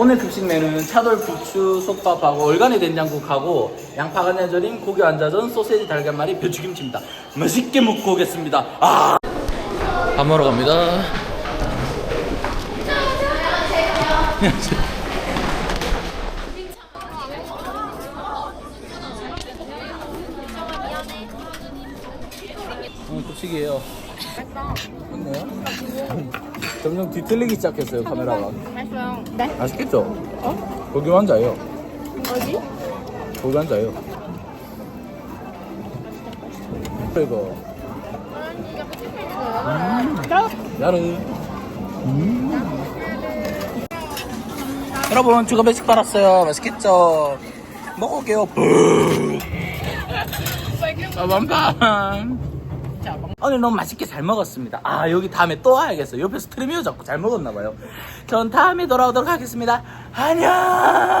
오늘 급식 메뉴는 차돌 부추 솥밥하고 얼간이 된장국하고 양파 간장절임 고기 완자전 소세지 달걀말이 배추김치입니다. 맛있게 먹고 오겠습니다. 아! 밥 먹으러 갑니다. 오 늘 급식이에요. 맞나요? 점점 뒤틀리기 시작했어요 카메라가. 맛있어요. 네? 맛있겠죠? 어? 고기 완자예요. 어디? 고기 완자예요. 이거 야르. 여러분 주가 배식 받았어요. 맛있겠죠? 먹을게요. 빠밤밤. 오늘 너무 맛있게 잘 먹었습니다. 아 여기 다음에 또 와야겠어요. 옆에서 트리미오 잡고 잘 먹었나봐요. 전 다음에 돌아오도록 하겠습니다. 안녕.